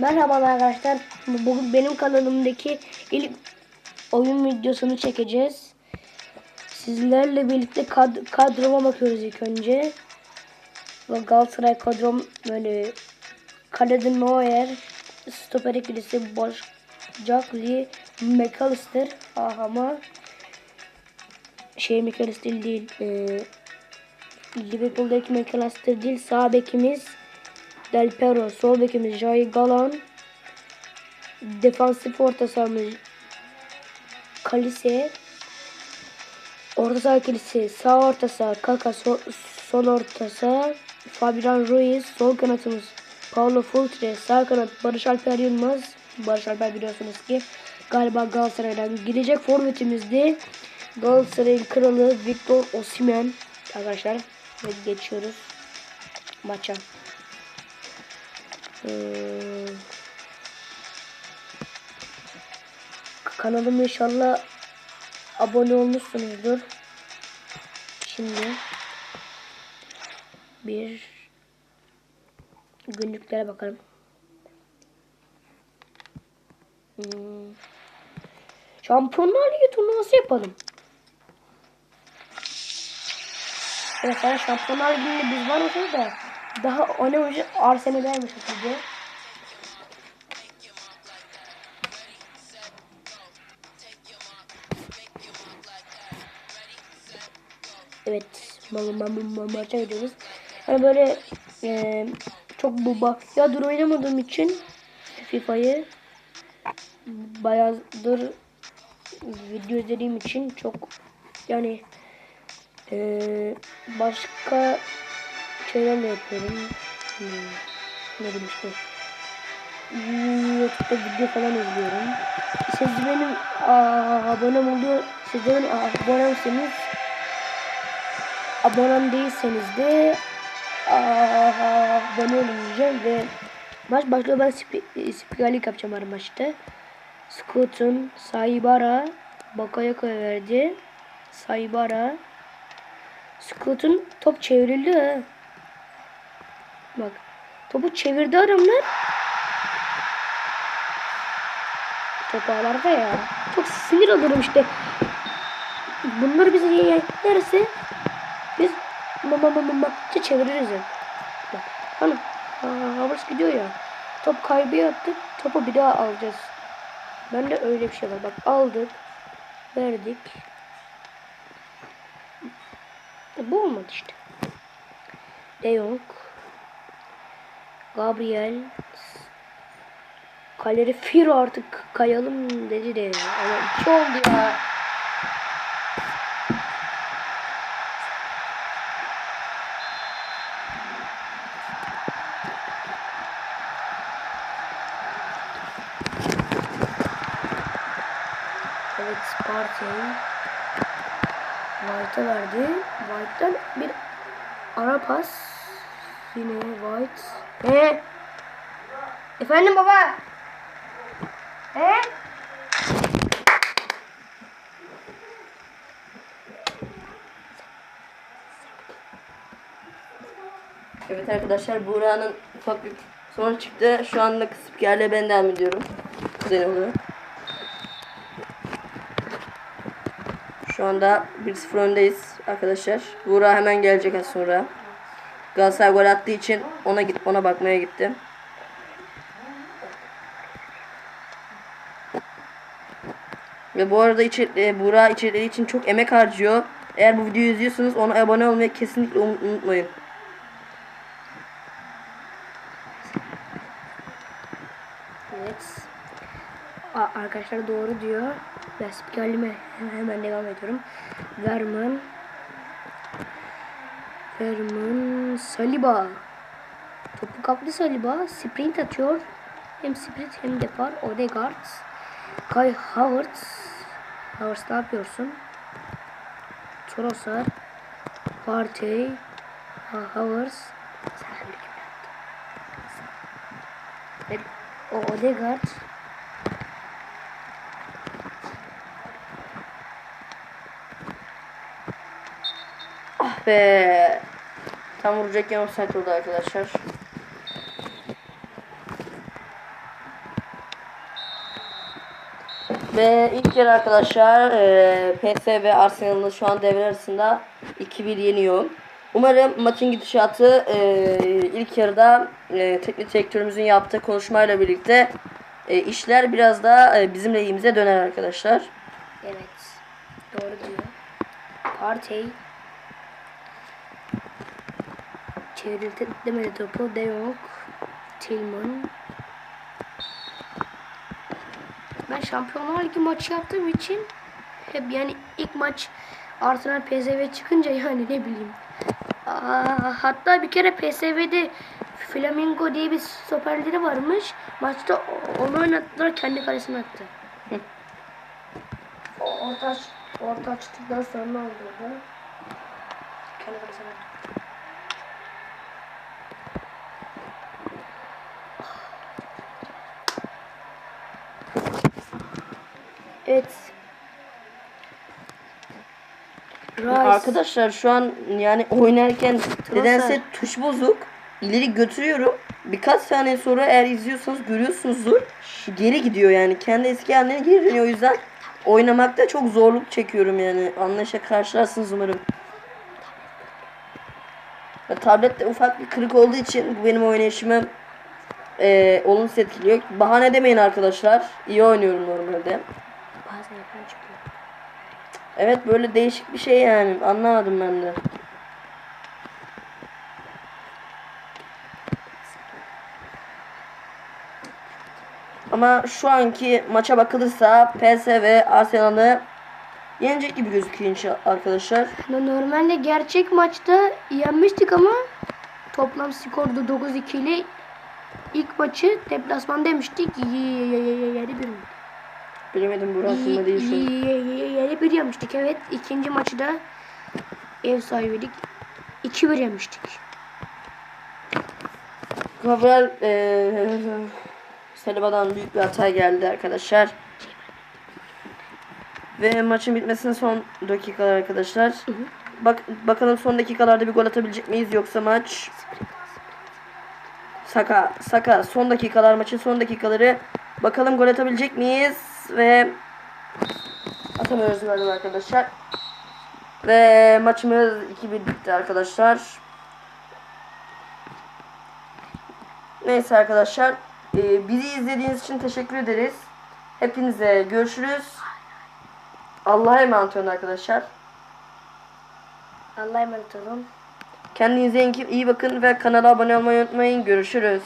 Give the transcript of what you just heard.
Merhabalar arkadaşlar. Bugün benim kanalımdaki ilk oyun videosunu çekeceğiz. Sizlerle birlikte kad kadroma bakıyoruz ilk önce. Ve Galatasaray kadrom böyle kalede Neuer, stoper ikilisi Boş, Jack Lee, McAllister ah ama şey McAllister değil. E, Liverpool'daki McAllister değil. Sağ bekimiz Del Piero, sol bekimiz Jay Galan, defansif orta sahamız Kalise, orta saha ikilisi sağ orta saha Kaka, sol, sol orta saha Fabian Ruiz, sol kanatımız Paulo Fultre, sağ kanat Barış Alper Yılmaz, Barış Alper biliyorsunuz ki galiba Galatasaray'dan gidecek forvetimizdi. Galatasaray'ın kralı Victor Osimhen arkadaşlar geçiyoruz maça. Ee, kanalıma inşallah abone olmuşsunuzdur. Şimdi bir günlüklere bakalım. Hmm. Şampiyonlar Ligi turnuvası yapalım. Evet, Şampiyonlar Ligi'nde biz varmışız da daha oynamayacak Arsenal'daymış sizce. Evet, ma ma ma ma maça gidiyoruz. Hani böyle e, çok bu ya dur oynamadığım için FIFA'yı bayağıdır video izlediğim için çok yani e, başka şeylerle yapıyorum. Hmm. Ne bileyim işte. YouTube'da video falan izliyorum. Siz benim aa, abonem oluyor. Siz benim abonemseniz abonem değilseniz de aa, abone olun diyeceğim ve maç başlıyor ben spi spikerlik yapacağım her maçta. Scoot'un Saibara Bakayako'ya verdi. Saibara Scoot'un top çevrildi. Bak. Topu çevirdi adamlar. Top ağlarda ya. Çok sinir olurum işte. Bunları bize yerse biz mama mama maçı çeviririz. ya. Bak. Hani Havers gidiyor ya. Top kaybı yaptık. Topu bir daha alacağız. Ben de öyle bir şey var. Bak aldık. Verdik. Bu olmadı işte. De Jong. Gabriel. Kaleri Firo artık kayalım dedi de. Ama iki oldu ya. Evet Sparta'yı White'a verdi. White'dan bir ara pas. Yine White. He? Efendim baba? He? Evet arkadaşlar Buğra'nın ufak bir sorun çıktı. Şu anda spikerle ben devam ediyorum. Kuzenim olarak. Şu anda 1-0 öndeyiz arkadaşlar. Buğra hemen gelecek az sonra. Galatasaray gol attığı için ona git ona bakmaya gitti. Ve bu arada içer, e, Buğra içerikleri için çok emek harcıyor. Eğer bu videoyu izliyorsanız ona abone olmayı kesinlikle unut- unutmayın. Evet. A- arkadaşlar doğru diyor. Ben spikerliğime hemen devam ediyorum. Verman. Verman. Saliba. Topu kaptı Saliba. Sprint atıyor. Hem sprint hem depar. Odegaard. Kai Havertz. Havertz ne yapıyorsun? Trossard. Partey. Ha, Havertz. Evet, o Odegaard. Ah be. Tam vuracakken offside oldu arkadaşlar. Ve ilk yer arkadaşlar e, PS ve Arsenal'ın şu an devre arasında 2-1 yeniyor. Umarım maçın gidişatı e, ilk yarıda e, teknik direktörümüzün yaptığı konuşmayla birlikte e, işler biraz daha e, bizim lehimize döner arkadaşlar. Evet. Doğru diyor. Partey Çevrildi demedi topu. De Jong. Tillman. Ben Şampiyonlar Ligi maçı yaptığım için hep yani ilk maç Arsenal PSV çıkınca yani ne bileyim. Aa, hatta bir kere PSV'de Flamingo diye bir stoperleri varmış. Maçta onu oynattılar kendi kalesine attı. Orta, orta açtıktan sonra oldu orada? Kendi kalesine attı. Evet. Rice. Arkadaşlar şu an yani oynarken Transfer. nedense tuş bozuk. İleri götürüyorum. Birkaç saniye sonra eğer izliyorsanız görüyorsunuzdur. Geri gidiyor yani. Kendi eski haline geri dönüyor. O yüzden oynamakta çok zorluk çekiyorum yani. Anlayışa karşılarsınız umarım. Ya, tablette ufak bir kırık olduğu için bu benim oynayışımı eee olumsuz etkiliyor. Bahane demeyin arkadaşlar. İyi oynuyorum normalde. Bazen yapan çıkıyor. Evet böyle değişik bir şey yani. Anlamadım ben de. Ama şu anki maça bakılırsa PSV Arsenal'ı yenecek gibi gözüküyor inşallah arkadaşlar. No- Normalde gerçek maçta yenmiştik ama toplam skorda 9-2 ile ilk maçı deplasman demiştik. Yeri bir mi? Bilemedim bu aklımda değil şu bir yemiştik evet. İkinci maçı da ev sahibiydik. 2-1 yemiştik. Gabriel eee Saliba'dan büyük bir hata geldi arkadaşlar. Ve maçın bitmesine son dakikalar arkadaşlar. Bak bakalım son dakikalarda bir gol atabilecek miyiz yoksa maç Saka Saka son dakikalar maçın son dakikaları bakalım gol atabilecek miyiz ve atamıyoruz galiba arkadaşlar. Ve maçımız 2-1 bitti arkadaşlar. Neyse arkadaşlar. e, bizi izlediğiniz için teşekkür ederiz. Hepinize görüşürüz. Allah'a emanet olun arkadaşlar. Allah'a emanet olun. Kendinize iyi bakın ve kanala abone olmayı unutmayın. Görüşürüz.